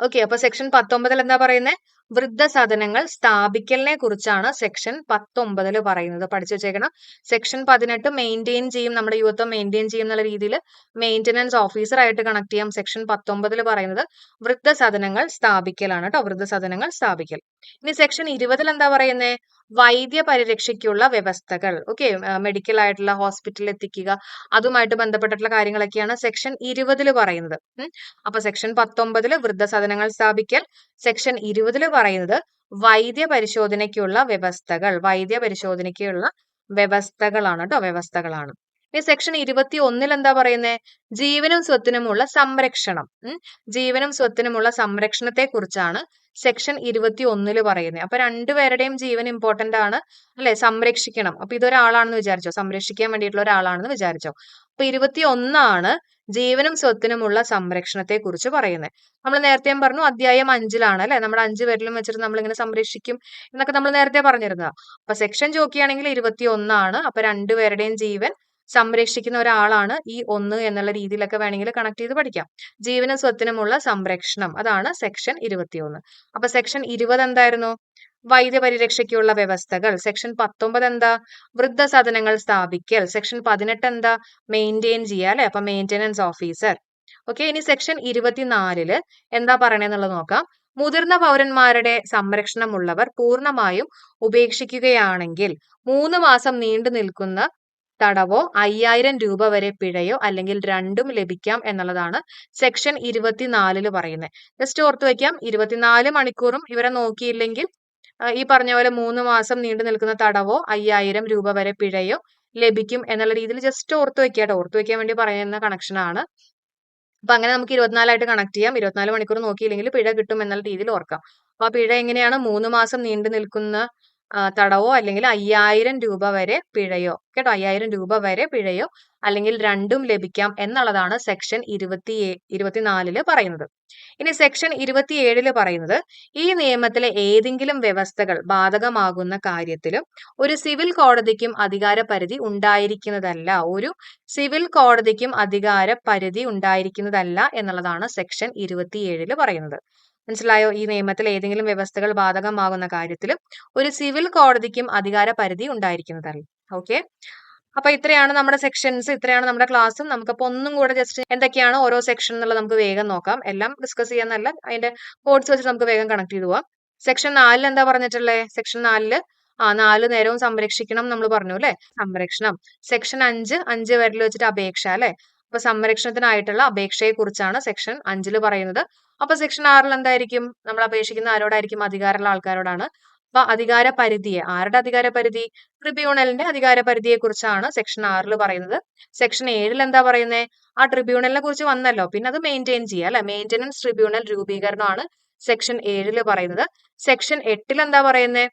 ഓക്കെ അപ്പോൾ സെക്ഷൻ പത്തൊമ്പതിൽ എന്താ പറയുന്നത് വൃദ്ധസദനങ്ങൾ സ്ഥാപിക്കലിനെ കുറിച്ചാണ് സെക്ഷൻ പത്തൊമ്പതിൽ പറയുന്നത്. പഠിച്ചു വെച്ചേക്കണം സെക്ഷൻ പതിനെട്ട് മെയിന്റെയിൻ ചെയ്യും. നമ്മുടെ യുവത്വം മെയിന്റെയിൻ ചെയ്യും എന്നുള്ള രീതിയിൽ മെയിന്റനൻസ് ഓഫീസറായിട്ട് കണക്ട് ചെയ്യാം. സെക്ഷൻ പത്തൊമ്പതിൽ പറയുന്നത് വൃദ്ധസദനങ്ങൾ സ്ഥാപിക്കലാണ് കേട്ടോ വൃദ്ധസദനങ്ങൾ സ്ഥാപിക്കൽ. ഇനി സെക്ഷൻ ഇരുപതിൽ എന്താ പറയുന്നത് വൈദ്യ പരിരക്ഷയ്ക്കുള്ള വ്യവസ്ഥകൾ. ഓക്കെ മെഡിക്കൽ ആയിട്ടുള്ള ഹോസ്പിറ്റലിൽ എത്തിക്കുക. അതുമായിട്ട് ബന്ധപ്പെട്ടിട്ടുള്ള കാര്യങ്ങളൊക്കെയാണ് സെക്ഷൻ ഇരുപതിൽ പറയുന്നത്. അപ്പൊ സെക്ഷൻ പത്തൊമ്പതിൽ വൃദ്ധസദനങ്ങൾ സ്ഥാപിക്കൽ. സെക്ഷൻ ഇരുപതിൽ പറയുന്നത് വൈദ്യ പരിശോധനയ്ക്കുള്ള വ്യവസ്ഥകൾ വൈദ്യ പരിശോധനയ്ക്കുള്ള വ്യവസ്ഥകളാണ് കേട്ടോ വ്യവസ്ഥകളാണ്. ഈ സെക്ഷൻ ഇരുപത്തി ഒന്നിൽ എന്താ പറയുന്നത് ജീവനും സ്വത്തിനുമുള്ള സംരക്ഷണം. ജീവനും സ്വത്തിനുമുള്ള സംരക്ഷണത്തെ കുറിച്ചാണ് സെക്ഷൻ ഇരുപത്തി ഒന്നിൽ പറയുന്നത് അപ്പൊ രണ്ടുപേരുടെയും ജീവൻ ഇമ്പോർട്ടന്റ് ആണ് അല്ലെ? സംരക്ഷിക്കണം. അപ്പൊ ഇതൊരാളാണെന്ന് വിചാരിച്ചോ? സംരക്ഷിക്കാൻ വേണ്ടിയിട്ടുള്ള ഒരാളാണെന്ന് വിചാരിച്ചോ? അപ്പൊ ഇരുപത്തി ഒന്നാണ് ജീവനും സ്വത്തിനുമുള്ള സംരക്ഷണത്തെ കുറിച്ച് പറയുന്നത് നമ്മൾ നേരത്തെ പറഞ്ഞു അധ്യായം അഞ്ചിലാണ് അല്ലെ? നമ്മുടെ അഞ്ചു പേരിലും വെച്ചിട്ട് നമ്മൾ ഇങ്ങനെ സംരക്ഷിക്കും എന്നൊക്കെ നമ്മൾ നേരത്തെ പറഞ്ഞിരുന്നത്. അപ്പൊ സെക്ഷൻ ചോക്കിയാണെങ്കിൽ ഇരുപത്തി ഒന്നാണ് അപ്പൊ രണ്ടുപേരുടെയും ജീവൻ സംരക്ഷിക്കുന്ന ഒരാളാണ് ഈ ഒന്ന് എന്നുള്ള രീതിയിലൊക്കെ വേണമെങ്കിൽ കണക്ട് ചെയ്ത് പഠിക്കാം. ജീവനും സ്വത്തിനുമുള്ള സംരക്ഷണം. അതാണ് സെക്ഷൻ ഇരുപത്തിയൊന്ന്. അപ്പൊ സെക്ഷൻ ഇരുപത് എന്തായിരുന്നു? വൈദ്യപരിരക്ഷയ്ക്കുള്ള വ്യവസ്ഥകൾ. സെക്ഷൻ പത്തൊമ്പത് എന്താ? വൃദ്ധസദനങ്ങൾ സ്ഥാപിക്കൽ. സെക്ഷൻ പതിനെട്ട് എന്താ? മെയിന്റെയിൻ ചെയ്യുക അല്ലെ? അപ്പൊ മെയിന്റെനൻസ് ഓഫീസർ. ഓക്കെ ഇനി സെക്ഷൻ ഇരുപത്തിനാലിൽ എന്താ പറയണെന്നുള്ളത് നോക്കാം. മുതിർന്ന പൗരന്മാരുടെ സംരക്ഷണമുള്ളവർ പൂർണമായും ഉപേക്ഷിക്കുകയാണെങ്കിൽ മൂന്ന് മാസം നീണ്ടു നിൽക്കുന്ന തടവോ അയ്യായിരം രൂപ വരെ പിഴയോ അല്ലെങ്കിൽ രണ്ടും ലഭിക്കാം എന്നുള്ളതാണ് സെക്ഷൻ ഇരുപത്തിനാലിൽ പറയുന്നത്. ജസ്റ്റ് ഓർത്തു വയ്ക്കാം. ഇരുപത്തിനാല് മണിക്കൂറും ഇവരെ നോക്കിയില്ലെങ്കിൽ ഈ പറഞ്ഞ പോലെ മൂന്ന് മാസം നീണ്ടു നിൽക്കുന്ന തടവോ അയ്യായിരം രൂപ വരെ പിഴയോ ലഭിക്കും എന്നുള്ള രീതിയിൽ ജസ്റ്റ് ഓർത്തു വെക്കാട്ടോ ഓർത്ത് വെക്കാൻ വേണ്ടി പറയുന്ന കണക്ഷനാണ് അപ്പൊ അങ്ങനെ നമുക്ക് ഇരുപത്തിനാലായിട്ട് കണക്ട് ചെയ്യാം. ഇരുപത്തിനാല് മണിക്കൂർ നോക്കിയില്ലെങ്കിൽ പിഴ കിട്ടും എന്നുള്ള രീതിയിൽ ഓർക്കാം. അപ്പൊ ആ പിഴ എങ്ങനെയാണ് മൂന്ന് മാസം നീണ്ടു നിൽക്കുന്ന തടവോ അല്ലെങ്കിൽ അയ്യായിരം രൂപ വരെ പിഴയോ കേട്ടോ അയ്യായിരം രൂപ വരെ പിഴയോ അല്ലെങ്കിൽ രണ്ടും ലഭിക്കാം എന്നുള്ളതാണ് സെക്ഷൻ ഇരുപത്തി ഇരുപത്തിനാലിൽ പറയുന്നത്. ഇനി സെക്ഷൻ ഇരുപത്തിയേഴിൽ പറയുന്നത് ഈ നിയമത്തിലെ ഏതെങ്കിലും വ്യവസ്ഥകൾ ബാധകമാകുന്ന കാര്യത്തിലും ഒരു സിവിൽ കോടതിക്കും അധികാര പരിധി ഉണ്ടായിരിക്കുന്നതല്ല ഒരു സിവിൽ കോടതിക്കും അധികാര പരിധി ഉണ്ടായിരിക്കുന്നതല്ല എന്നുള്ളതാണ് സെക്ഷൻ ഇരുപത്തിയേഴിൽ പറയുന്നത്. മനസ്സിലായോ? ഈ നിയമത്തിൽ ഏതെങ്കിലും വ്യവസ്ഥകൾ ബാധകമാകുന്ന കാര്യത്തിലും ഒരു സിവിൽ കോടതിക്കും അധികാര പരിധി ഉണ്ടായിരിക്കുന്നതല്ല. ഓക്കെ അപ്പൊ ഇത്രയാണ് നമ്മുടെ സെക്ഷൻസ് ഇത്രയാണ് നമ്മുടെ ക്ലാസ്സും നമുക്കപ്പോ ഒന്നും കൂടെ ജസ്റ്റ് എന്തൊക്കെയാണ് ഓരോ സെക്ഷൻ എന്നുള്ളത് നമുക്ക് വേഗം നോക്കാം. എല്ലാം ഡിസ്കസ് ചെയ്യാന്നല്ല അതിന്റെ കോഡ്സ് വെച്ച് നമുക്ക് വേഗം കണക്ട് ചെയ്തു പോവാം. സെക്ഷൻ നാലിൽ എന്താ പറഞ്ഞിട്ടുള്ളത് സെക്ഷൻ നാലിൽ ആ നാല് നേരവും സംരക്ഷിക്കണം നമ്മൾ പറഞ്ഞു അല്ലെ? സംരക്ഷണം. സെക്ഷൻ അഞ്ച് അഞ്ച് വരൽ വെച്ചിട്ട് അപേക്ഷ അല്ലെ? അപ്പൊ സംരക്ഷണത്തിനായിട്ടുള്ള അപേക്ഷയെ കുറിച്ചാണ് സെക്ഷൻ അഞ്ചിൽ പറയുന്നത്. അപ്പൊ സെക്ഷൻ ആറിൽ എന്തായിരിക്കും? നമ്മൾ അപേക്ഷിക്കുന്ന ആരോടായിരിക്കും? അധികാരമുള്ള ആൾക്കാരോടാണ്. അധികാര പരിധിയെ ആരുടെ അധികാര പരിധി ട്രിബ്യൂണലിന്റെ അധികാര പരിധിയെ കുറിച്ചാണ് സെക്ഷൻ ആറിൽ പറയുന്നത്. സെക്ഷൻ ഏഴിൽ എന്താ പറയുന്നത് ആ ട്രിബ്യൂണലിനെ കുറിച്ച് വന്നല്ലോ. പിന്നെ അത് മെയിന്റെയിൻ ചെയ്യുക അല്ലെ? മെയിന്റനൻസ് ട്രിബ്യൂണൽ രൂപീകരണമാണ് സെക്ഷൻ ഏഴിൽ പറയുന്നത്. സെക്ഷൻ എട്ടിൽ എന്താ പറയുന്നത്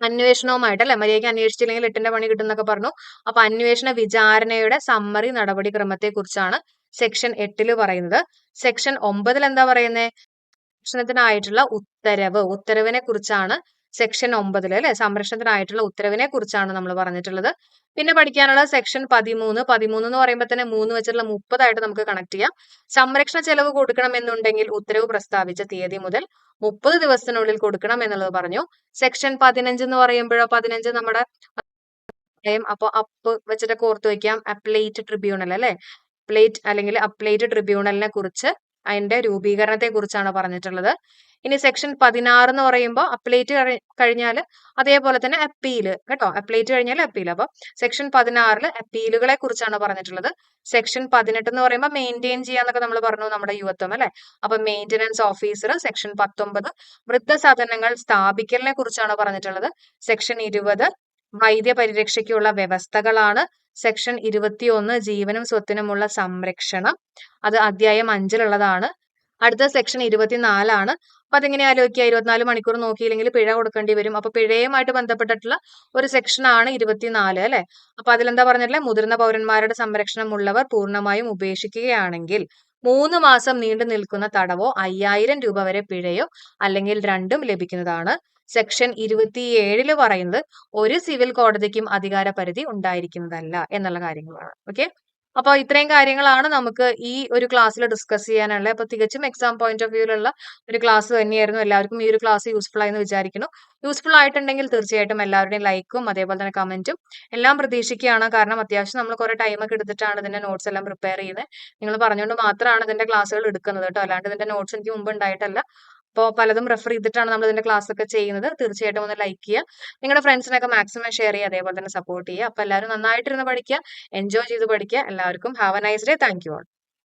അന്വേഷണവുമായിട്ട് അല്ലെ? മര്യാദയ്ക്ക് അന്വേഷിച്ചില്ലെങ്കിൽ എട്ടിന്റെ പണി കിട്ടും എന്നൊക്കെ പറഞ്ഞു. അപ്പൊ അന്വേഷണ വിചാരണയുടെ സമ്മറി നടപടിക്രമത്തെ കുറിച്ചാണ് സെക്ഷൻ എട്ടിൽ പറയുന്നത്. സെക്ഷൻ ഒമ്പതിൽ എന്താ പറയുന്നത് സംരക്ഷണത്തിനായിട്ടുള്ള ഉത്തരവ് ഉത്തരവിനെ കുറിച്ചാണ് സെക്ഷൻ ഒമ്പതിൽ അല്ലെ? സംരക്ഷണത്തിനായിട്ടുള്ള ഉത്തരവിനെ കുറിച്ചാണ് നമ്മൾ പറഞ്ഞിട്ടുള്ളത്. പിന്നെ പഠിക്കാനുള്ള സെക്ഷൻ പതിമൂന്ന്. പതിമൂന്ന് എന്ന് പറയുമ്പോൾ തന്നെ മൂന്ന് വെച്ചിട്ടുള്ള മുപ്പതായിട്ട് നമുക്ക് കണക്ട് ചെയ്യാം. സംരക്ഷണ ചെലവ് കൊടുക്കണം എന്നുണ്ടെങ്കിൽ ഉത്തരവ് പ്രസ്താവിച്ച തീയതി മുതൽ മുപ്പത് ദിവസത്തിനുള്ളിൽ കൊടുക്കണം എന്നുള്ളത് പറഞ്ഞു. സെക്ഷൻ പതിനഞ്ച് എന്ന് പറയുമ്പോഴോ പതിനഞ്ച് നമ്മുടെ അപ്പൊ അപ്പ് വെച്ചിട്ടൊക്കെ കോർത്ത് വയ്ക്കാം അപ്ലേറ്റ് ട്രിബ്യൂണൽ അല്ലെ? പ്ലേറ്റ് അല്ലെങ്കിൽ അപ്ലേറ്റ് ട്രിബ്യൂണലിനെ കുറിച്ച് അതിന്റെ രൂപീകരണത്തെ കുറിച്ചാണ് പറഞ്ഞിട്ടുള്ളത്. ഇനി സെക്ഷൻ പതിനാറ് എന്ന് പറയുമ്പോൾ അപ്ലേറ്റ് കഴിഞ്ഞാൽ അതേപോലെ തന്നെ അപ്പീൽ കേട്ടോ. അപ്ലേറ്റ് കഴിഞ്ഞാൽ അപ്പീൽ അപ്പോൾ സെക്ഷൻ പതിനാറിൽ അപ്പീലുകളെ കുറിച്ചാണ് പറഞ്ഞിട്ടുള്ളത്. സെക്ഷൻ പതിനെട്ട് എന്ന് പറയുമ്പോൾ മെയിന്റെയിൻ ചെയ്യാന്നൊക്കെ നമ്മൾ പറഞ്ഞു നമ്മുടെ യുവത്വം അല്ലെ? അപ്പൊ മെയിന്റനൻസ് ഓഫീസർ സെക്ഷൻ പത്തൊമ്പത് വൃദ്ധസദനങ്ങൾ സ്ഥാപിക്കലിനെ കുറിച്ചാണ് പറഞ്ഞിട്ടുള്ളത്. സെക്ഷൻ ഇരുപത് വൈദ്യ പരിരക്ഷയ്ക്കുള്ള വ്യവസ്ഥകളാണ് സെക്ഷൻ ഇരുപത്തിയൊന്ന് ജീവനും സ്വത്തിനുമുള്ള സംരക്ഷണം. അത് അധ്യായം അഞ്ചിലുള്ളതാണ്. അടുത്ത സെക്ഷൻ ഇരുപത്തിനാലാണ്. അപ്പൊ അതെങ്ങനെ ആലോചിക്കുക? ഇരുപത്തിനാല് മണിക്കൂർ നോക്കിയില്ലെങ്കിൽ പിഴ കൊടുക്കേണ്ടി വരും. അപ്പൊ പിഴയുമായിട്ട് ബന്ധപ്പെട്ടിട്ടുള്ള ഒരു സെക്ഷൻ ആണ് ഇരുപത്തിനാല് അല്ലെ? അപ്പൊ അതിലെന്താ പറഞ്ഞിട്ടുള്ളത്? മുതിർന്ന പൗരന്മാരുടെ സംരക്ഷണം ഉള്ളവർ പൂർണമായും ഉപേക്ഷിക്കുകയാണെങ്കിൽ മൂന്ന് മാസം നീണ്ടു നിൽക്കുന്ന തടവോ അയ്യായിരം രൂപ വരെ പിഴയോ അല്ലെങ്കിൽ രണ്ടും ലഭിക്കുന്നതാണ്. സെക്ഷൻ ഇരുപത്തിയേഴിൽ പറയുന്നത് ഒരു സിവിൽ കോടതിക്കും അധികാര പരിധി ഉണ്ടായിരിക്കുന്നതല്ല എന്നുള്ള കാര്യങ്ങളാണ്. ഓക്കെ? അപ്പോൾ ഇത്രയും കാര്യങ്ങളാണ് നമുക്ക് ഈ ഒരു ക്ലാസ്സിൽ ഡിസ്കസ് ചെയ്യാനുള്ളത് അപ്പോൾ തികച്ചും എക്സാം പോയിന്റ് ഓഫ് വ്യൂവിലുള്ള ഒരു ക്ലാസ് തന്നെയായിരുന്നു. എല്ലാവർക്കും ഈ ഒരു ക്ലാസ് യൂസ്ഫുൾ ആയെന്ന് വിചാരിക്കുന്നു. യൂസ്ഫുൾ ആയിട്ടുണ്ടെങ്കിൽ തീർച്ചയായിട്ടും എല്ലാവരുടെയും ലൈക്കും അതേപോലെ തന്നെ കമന്റും എല്ലാം പ്രതീക്ഷിക്കുകയാണ്. കാരണം അത്യാവശ്യം നമ്മൾ കുറെ ടൈമൊക്കെ എടുത്തിട്ടാണ് ഇതിന്റെ നോട്ട്സ് എല്ലാം പ്രിപ്പയർ ചെയ്യുന്നത്. നിങ്ങൾ പറഞ്ഞുകൊണ്ട് മാത്രമാണ് ഇതിന്റെ ക്ലാസ്സുകൾ എടുക്കുന്നത് കേട്ടോ. അല്ലാണ്ട് ഇതിന്റെ നോട്ട്സ് എനിക്ക് മുമ്പ് ഉണ്ടായിട്ടല്ല. അപ്പോൾ പലതും റെഫർ ചെയ്തിട്ടാണ് നമ്മൾ ഇതിന്റെ ക്ലാസ് ഒക്കെ ചെയ്യുന്നത്. തീർച്ചയായിട്ടും ഒന്ന് ലൈക്ക് ചെയ്യുക. നിങ്ങളുടെ ഫ്രണ്ട്സിനൊക്കെ മാക്സിമം ഷെയർ ചെയ്യുക. അതേപോലെ തന്നെ സപ്പോർട്ട് ചെയ്യുക. അപ്പോൾ എല്ലാവരും നന്നായിട്ടിരുന്ന് പഠിക്കുക. എൻജോയ് ചെയ്ത് പഠിക്കുക. എല്ലാവർക്കും have a nice day thank you all